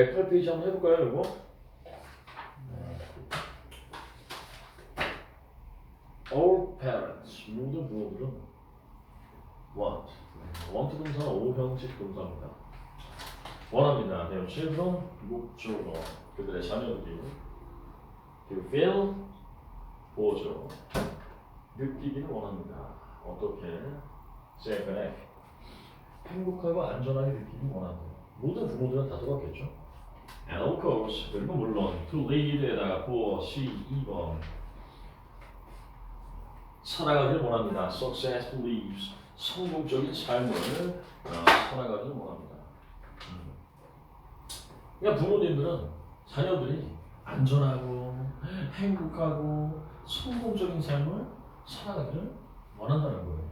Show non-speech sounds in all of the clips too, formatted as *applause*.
108페이지 한번 해볼까요, 이거? All parents, 모든 부모들은 want, want 동사 5형식 동사입니다. 원합니다. their children, 목적어, 그들의 자녀들이 to feel, 보죠. 느끼기를 원합니다. 어떻게? 세븐에 행복하고 안전하게 느끼기 원합니다. 모든 부모들은 다 똑같겠죠. And of course, 그리고 물론 to lead에다가 for, she, 2번 살아가기를 원합니다. successful lives, 성공적인 삶을 어, 살아가기를 원합니다. 음. 그러니까 부모님들은 자녀들이 안전하고 행복하고 성공적인 삶을 살아가기를 원한다는 거예요.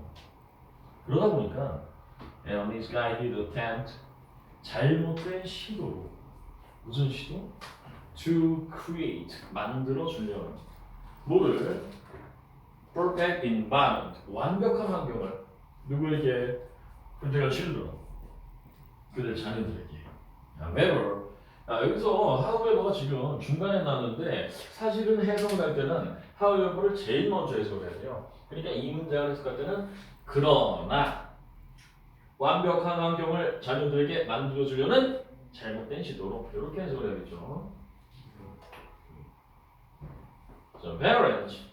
그러다 보니까 And this guy did attempt 잘못된 시도로 무슨 시도? To create 만들어 주려는 뭐를? perfect environment 완벽한 환경을. 누구에게? 그들의 children 그들 자녀들에게. However 아, 여기서 however가 지금 중간에 나왔는데 사실은 해석을 할 때는 however를 제일 먼저 해석을 해야 돼요. 그러니까 이 문장을 해석할 때는 그러나 완벽한 환경을 자녀들에게 만들어주려는 잘못된 시도로 이렇게 해석을 해야겠죠. 자, parents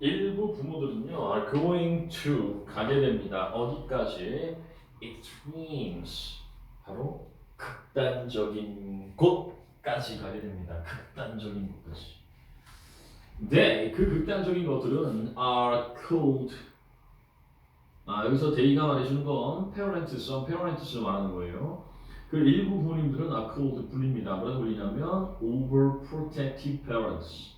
일부 부모들은요 are going to 가게 됩니다. 어디까지? extremes 바로 극단적인 곳까지 가게 됩니다. 극단적인 곳까지. 네, 그 극단적인 것들은 are called 아, 여기서 데이가 말해주는 건 parents, some parents 말하는 거예요. 그 일부 부모님들은 called 불립니다. 뭐라고 불리냐면 overprotective parents.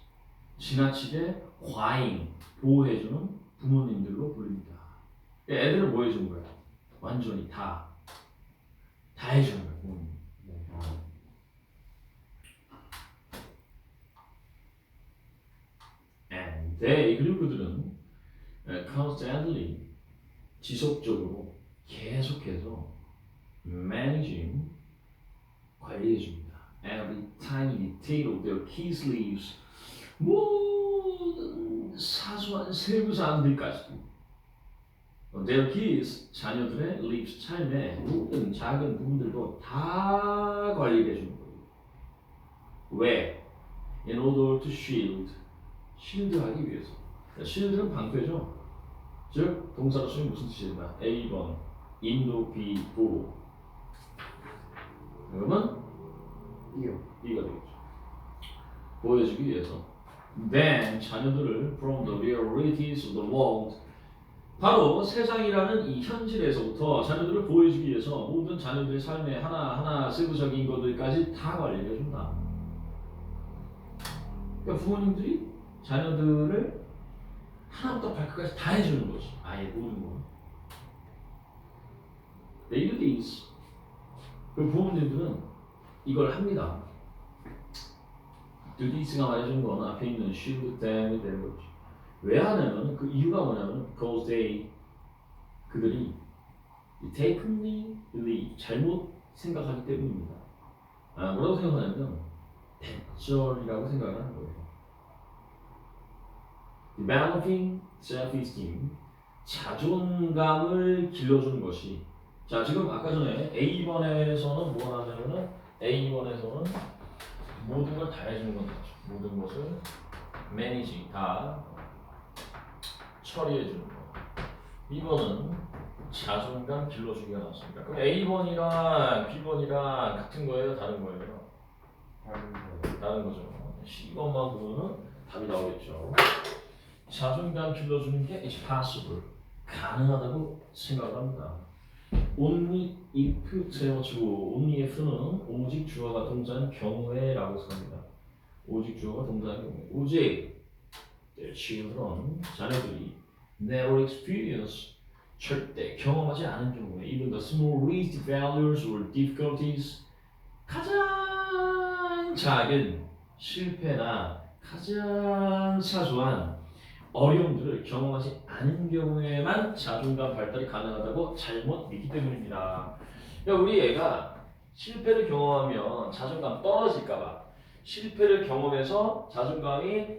지나치게 과잉, 보호해주는 부모님들로 불립니다. 애들을 뭐 해주는 거야? 완전히 다. 다 해주는 거야, 부모님. They, 그리고 그들은 에, constantly 지속적으로 계속해서 managing 관리해 줍니다. Every tiny detail of their kids' lives 모든 사소한 세부 사항들까지도 their kids 자녀들의 lives 삶의 모든 작은 부분들도 다 관리해 주는 거예요. 왜? In order to shield shield하기 위해서. shield는 방패죠. 즉 동사로 쓰면 무슨 뜻이냐? A번 인도 B 보호. 그러면 이요. B가 되겠죠. 보여주기 위해서. Then 자녀들을 from the realities of the world 바로 세상이라는 이 현실에서부터 자녀들을 보여주기 위해서 모든 자녀들의 삶의 하나하나 세부적인 것들까지 다 관리해 준다. 그러니까 부모님들이 자녀들을 하나부터 발끝까지 다 해주는 거지. 아예 모든 거. They do this. 그 부모님들은 이걸 합니다. this가 말해준 건 앞에 있는 shield tem이 되는 거죠. 왜 하냐면 그 이유가 뭐냐면 because they 그들이 mistakenly believe 잘못 생각하기 때문입니다. 아 뭐라고 생각하냐면 대절이라고 생각을 하는 거예요. developing self-esteem 자존감을 길러주는 것이 자 지금 아까 전에 A번에서는 뭐 하냐면은 A번에서는 모든 걸 다 해주는 건 거죠. 모든 것을 manage 다 처리해 주는 거. 2번은 자존감 길러주기가 나왔습니다. 그럼 A번이랑 B번이랑 같은 거예요? 다른 거예요? 다른 거. 다른 거죠. 10번만 보면은 답이 나오겠죠. 자존감 길러주는 게 is possible. 가능하다고 생각합니다. Only if 세워주고 only if는 오직 주어가 동사인 경우에라고 생각합니다. 오직 주어가 동사인 경우에 오직 their children 자녀들이 never experience 절대 경험하지 않은 경우에 even the smallest failures or difficulties 가장 작은 실패나 가장 사소한 어려움들을 경험하지 않은 경우에만 자존감 발달이 가능하다고 잘못 믿기 때문입니다. 그러니까 우리 애가 실패를 경험하면 자존감 떨어질까봐 실패를 경험해서 자존감이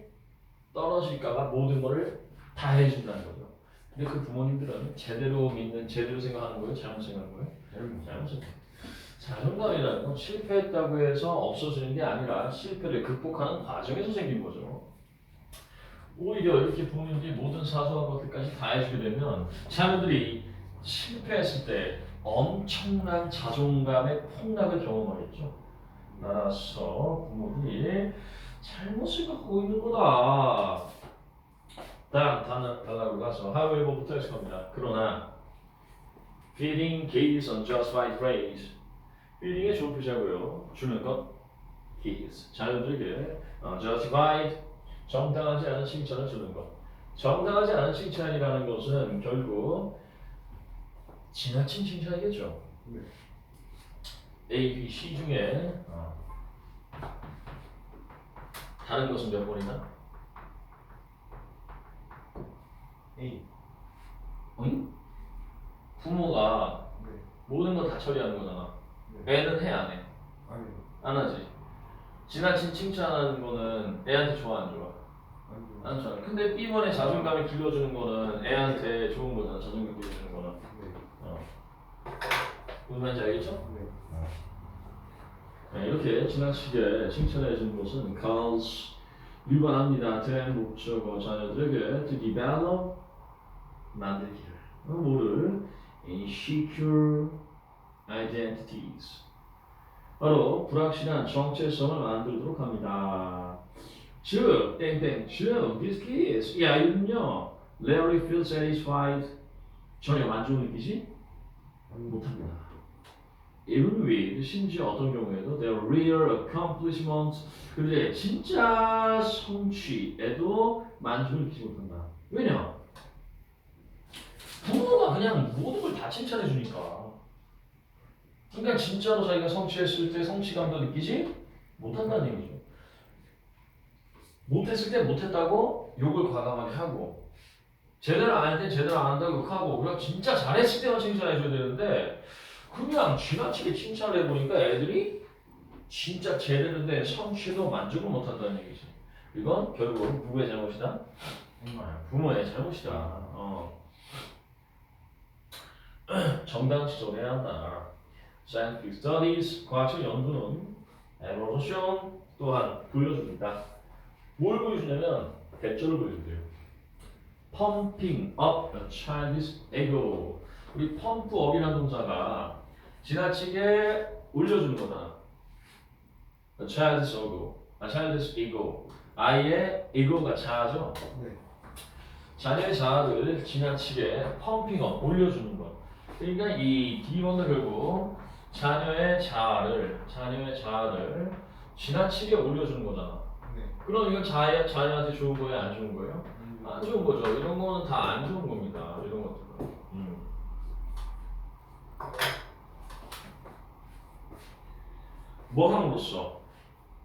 떨어질까봐 모든 거를 다 해준다는 거죠. 근데 그 부모님들은 제대로 믿는, 제대로 생각하는 거예요? 잘못 생각하는 거예요? 잘못. 잘못 생각. 자존감이라는 건 실패했다고 해서 없어지는 게 아니라 실패를 극복하는 과정에서 생긴 거죠. 오히려 이렇게 부모님들이 모든 사소한 것들까지 다 해주게 되면 자녀들이 실패했을 때 엄청난 자존감의 폭락을 경험하겠죠. 따라서 부모들이 잘못 생각하고 있는 거다. 다음 단어 단락으로 가서 however부터 해서 겁니다. 그러나 feeding kids on just right phrase feeding의 좋은 표시하고요. 주는 것 kids 자녀들에게 어, justified 정당하지 않은 칭찬을 주는 것. 정당하지 않은 칭찬이라는 것은 결국 지나친 칭찬이겠죠. 네. A, B, C 중에 어, 다른 것은 몇 번이나? A. 어이? 부모가 네. 모든 걸 다 처리하는 거잖아. 네. 애는 해 안 해? 아니요. 안 하지. 지나친 칭찬하는 거는 애한테 좋아 안 좋아? 아니요. 안 좋아. 근데 B번에 자존감을 길러주는 거는 애한테 좋은 거잖아. 자존감 길러주는 거는. 네. 어. 무슨 말인지 알겠죠? 네. 네, 이렇게 지나치게 칭찬해 준 것은 cause 유발합니다. 된 목적어 자녀들에게 to develop 만들기를 어, 뭐를 insecure identities 바로 불확실한 정체성을 만들도록 합니다. 즉 땡땡 즉 these kids 이 아이들은요 rarely feel satisfied 전혀 만족을 느끼지 못합니다. even with 심지어 어떤 경우에도 their real accomplishment 그들의 진짜 성취에도 만족을 느끼지 못한다. 왜냐? 부모가 그냥 모든 걸 다 칭찬해 주니까. 그러니까 진짜로 자기가 성취했을 때 성취감도 느끼지 못한다는 얘기죠. 못했을 때 못했다고 욕을 과감하게 하고 제대로 안할때 제대로 안 한다고 욕하고 그냥 진짜 잘했을 때만 칭찬해 줘야 되는데 그냥 지나치게 칭찬을 해보니까 애들이 진짜 제대로 된 성취도 만족을 못한다는 얘기지. 이건 결국 누구의 잘못이다? 부모의 잘못이다. 어. *clears throat* 정당 지적해야 한다. Scientific studies, 과학적 연구는 evolution 또한 보여줍니다. 뭘 보여주냐면 대조를 보여준대요. Pumping up a child's ego. 우리 펌프 업이라는 동사가 지나치게 올려주는 거다. A child's ego. A child's ego. 아이의 ego가 자아죠. 네. 자녀의 자아를 지나치게 펌핑업 올려주는 것. 그러니까 이 D번은 결국 자녀의 자아를 자녀의 자아를 지나치게 올려주는 거잖아. 네. 그럼 이건 자녀 자녀한테 좋은 거예요, 안 좋은 거예요? 음. 안 좋은 거죠. 이런 거는 다 안 좋은 겁니다. 이런 것들은. 음. 뭐 함으로써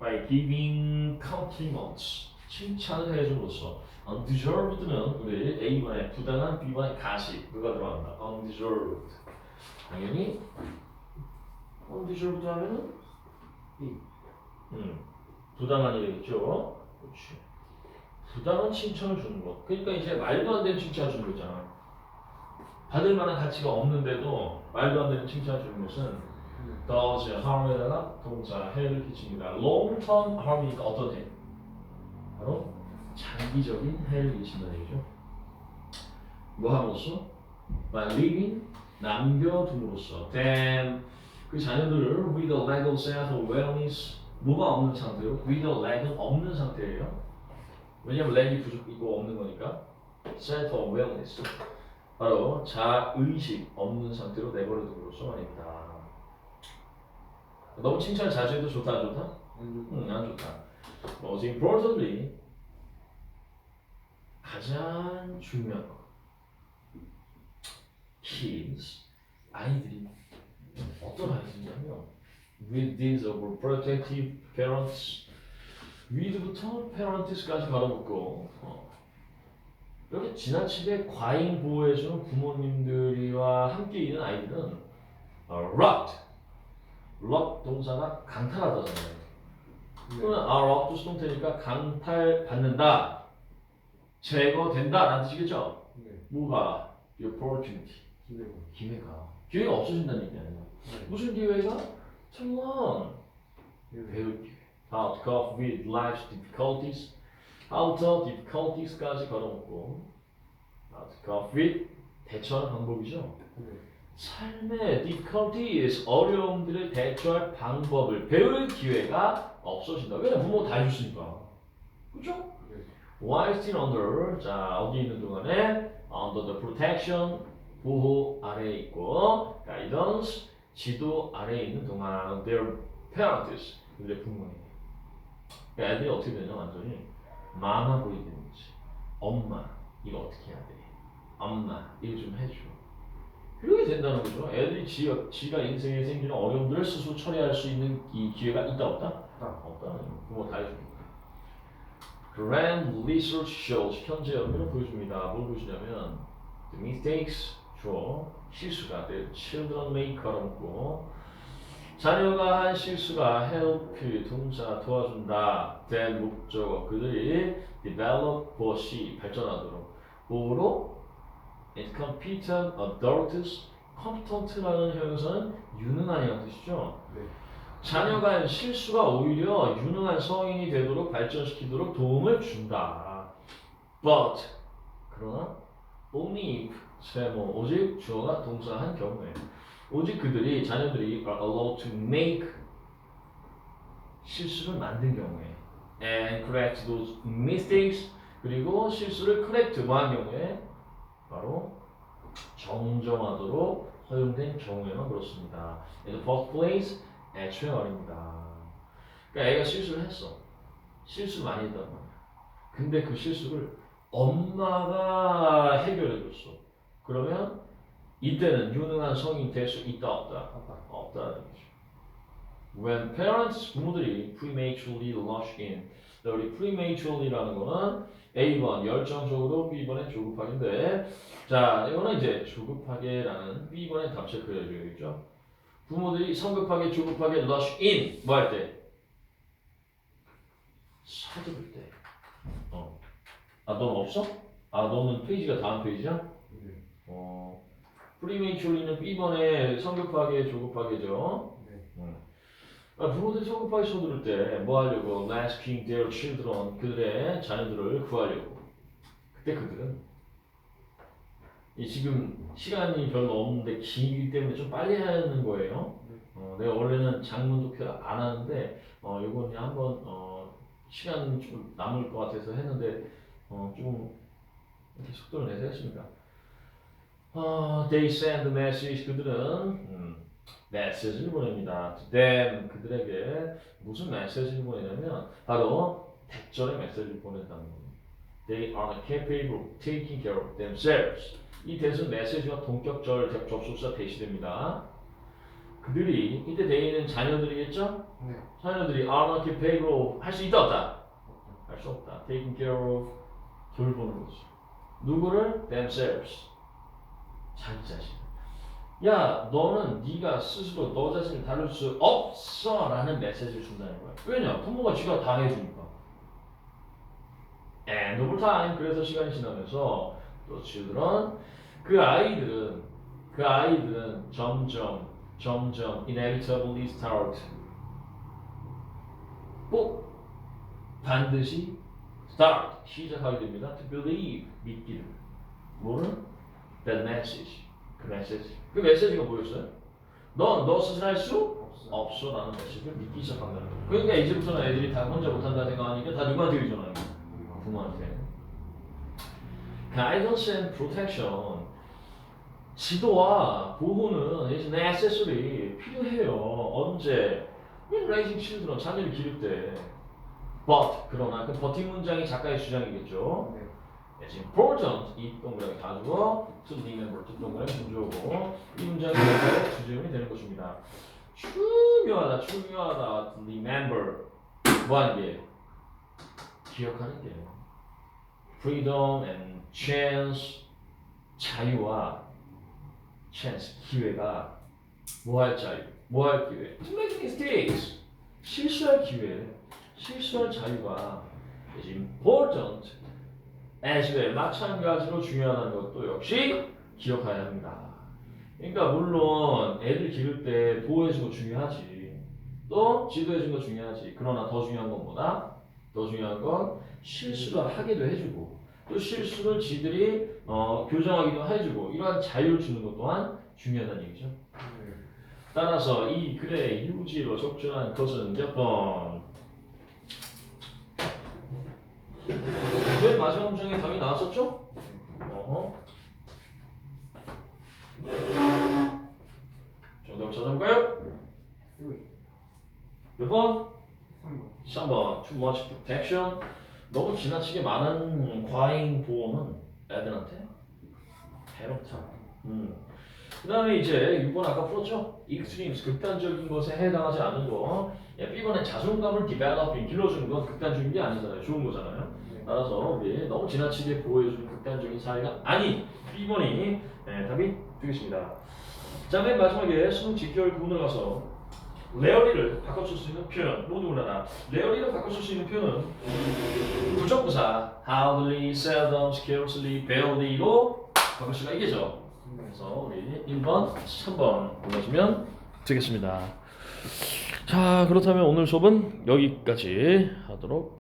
by giving compliments 칭찬을 해줌으로써 undeserved는 우리 A번에 부당한 B번에 가시 그가 들어간다. undeserved 당연히 undeserved 하면은 B. 음, 부당한 일이겠죠. 그렇지. 부당한 칭찬을 주는 것. 그러니까 이제 말도 안 되는 칭찬을 주는 거잖아. 받을 만한 가치가 없는데도 말도 안 되는 칭찬을 주는 것은 네. does harm에다가 동사 해를 끼칩니다. long term harm이니까 어떤 해? 바로 장기적인 해를 끼친다는 얘기죠. 뭐 함으로써? by leaving 남겨둠으로써 then 그 자녀들을 with a lack of sense of awareness 뭐가 없는 상태요? with a lack은 없는 상태예요. 왜냐면 lack이 부족이고 없는 거니까 of awareness 바로 자의식 없는 상태로 내버려 둠으로써 말입니다. 너무 칭찬 자주 해도 좋다 안 좋다? 안 응, 안 좋다. Most importantly 가장 중요한 거 kids 아이들이 어떤 아이들이냐면 with these overprotective parents with부터 parents까지 갈아먹고 어. 이렇게 지나치게 과잉 보호해주는 부모님들과 함께 있는 아이들은 어, rocked lock 동사가 강탈하다잖아요. 네. 또는 are up to 수동태니까 강탈받는다, 제거된다 라는 뜻이겠죠? 네. 뭐가? the opportunity, 기회가. 기회가. 기회가 없어진다는 얘기 아니에요. 네. 무슨 기회가? To learn, 기회. 배울 기회. how to cope with life's difficulties, to difficulties까지 걸어놓고 to cope with 대처하는 방법이죠. 네. 삶의 difficulties, 어려움들을 대처할 방법을 배울 기회가 없어진다. 왜냐 부모 다 해줬으니까. 그죠? 네. While still under, 자 어디 있는 동안에 under the protection, 보호 아래에 있고 guidance, 지도 아래에 있는 동안 their parents, 그들의 부모님. 그러니까 애들이 어떻게 되냐 완전히 마마 보이 되는 거지. 엄마 이거 어떻게 해야 돼? 엄마 이거 좀 해줘. 그렇게 된다는 거죠. 애들이 지가, 지가 인생에 생기는 어려움들을 스스로 처리할 수 있는 이 기회가 있다 없다? 없다. 없다는 거. 부모 다 해줍니다. Grand research shows 현재 연구는 보여줍니다. 뭘 보여주냐면 the mistakes 주어 실수가 the children make 걸어놓고 자녀가 한 실수가 help 동사 도와준다 된 목적어 그들이 develop 것이 발전하도록 뭐로 It competent adults competent라는 형용사는 유능한이라는 뜻이죠. 네. 자녀가 한 실수가 오히려 유능한 성인이 되도록 발전시키도록 도움을 준다. But 그러나 only 세모 오직 주어가 동사한 경우에 오직 그들이 자녀들이 are allowed to make 실수를 만든 경우에 and correct those mistakes 그리고 실수를 correct 뭐한 경우에 바로 정정하도록 허용된 경우에만 그렇습니다. In the first place 애초에 말입니다. 그러니까 애가 실수를 했어. 실수 많이 했단 말이야. 근데 그 실수를 엄마가 해결해 줬어. 그러면 이때는 유능한 성인 될수 있다 없다? 없다. 없다는 거죠. When parents 부모들이 prematurely rush in 여기 prematurely라는 거는 A번 열정적으로 B번에 조급하게인데 자 이거는 이제 조급하게라는 B번에 답 체크해줘야겠죠. 부모들이 성급하게 조급하게 rush in 뭐 할 때? 서두를 때. 어. 아 너는 없어? 아 너는 페이지가 다음 페이지야? 네. 어. 프리메이츄리는 B번에 성급하게 조급하게죠. 네. 아, 부모들이 성급하게 서두를 때 뭐 하려고? Rescuing their children 그들의 자녀들을 구하려고. 그때 그들은 이 지금 시간이 별로 없는데 길기 때문에 좀 빨리 하는 거예요. 어, 내가 원래는 장문 독해 안 하는데 어, 이번 그냥 한번 어, 시간 좀 남을 것 같아서 했는데 어, 조금 이렇게 속도를 내서 했습니다. 어, they send message 그들은 음, 메시지를 보냅니다. To them 그들에게 무슨 메시지를 보내냐면 바로 대절의 메시지를 보낸다는 겁니다. They are capable of taking care of themselves. 이 대신 메시지와 동격절 접속사 대시됩니다. 그들이 이때 대인은 자녀들이겠죠? 네. 자녀들이 are not capable of 할 수 있다 없다? 할 수 없다. taking care of 돌보는 거지. 누구를? themselves. 자기 자신. 야, 너는 네가 스스로 너 자신을 다룰 수 없어 라는 메시지를 준다는 거야. 왜냐? 부모가 지가 다 해주니까. And over 그래서 시간이 지나면서 또 children, 그 아이들은 그 아이들은 점점 점점 inevitably start 꼭 반드시 start 시작하게 됩니다. To believe 믿기를 뭐는 that message 그 메시지 그 메시지가 뭐였어요? 넌너 스스로 할 수 없어. 없어라는 메시지를 믿기 시작한다는 거예요. 그러니까 이제부터는 애들이 다 혼자 못한다 생각하니까 다 누구한테 의존하는 거야? 부모한테. Guidance and protection. 지도와 보호는 is necessary 필요해요. 언제? When raising children 자녀를 기를 때. But 그러나 그 버팅 문장이 작가의 주장이겠죠. 네. It's important 이 동그라미 가지고 to remember 두 동그라미 분주하고 이 문장이 주제문이 되는 것입니다. 중요하다, 중요하다. Remember 뭐하는 게 기억하는 게 freedom and chance 자유와 chance 기회가 뭐할 자유, 뭐할 기회. To make mistakes. 실수할 기회, 실수할 자유가 is important as. 마찬가지로 중요하다는 것도 역시 기억해야 합니다. 그러니까 물론 애들 기를 때 보호해주는 거 중요하지. 또 지도해주는 거 중요하지. 그러나 더 중요한 건 뭐다? 더 중요한 건 실수를 하게도 해주고 또 실수를 지들이 어, 교정하기도 해주고 이러한 자유를 주는 것 또한 중요하다는 얘기죠. 네. 따라서 이 글의 유지로 적절한 것은 몇 번? 맨 마지막 문장에 답이 나왔었죠? 어허. 정답 찾아볼까요? 몇 번? 3번. Too much protection. 너무 지나치게 많은 과잉 보호는 애들한테 해롭다. 음. 그 다음에 이제 6번 아까 풀었죠? extremes, 극단적인 것에 해당하지 않는 거. 야, B번에 자존감을 developing, 길러주는 건 극단적인 게 아니잖아요. 좋은 거잖아요. 따라서 우리 너무 지나치게 보여주는 극단적인 사회가 아닌 B번이 네, 답이 되겠습니다. 자, 맨 마지막에 수능 직결 부분을 가서 레어리를 바꿔줄 수 있는 표현 모두나 다 레어리를 바꿔줄 수 있는 표현은 부정부사 hardly, seldom, scarcely, barely로 바꿀 수가 있겠죠. 그래서 우리 1번, 3번 골라주면 되겠습니다. 자, 그렇다면 오늘 수업은 여기까지 하도록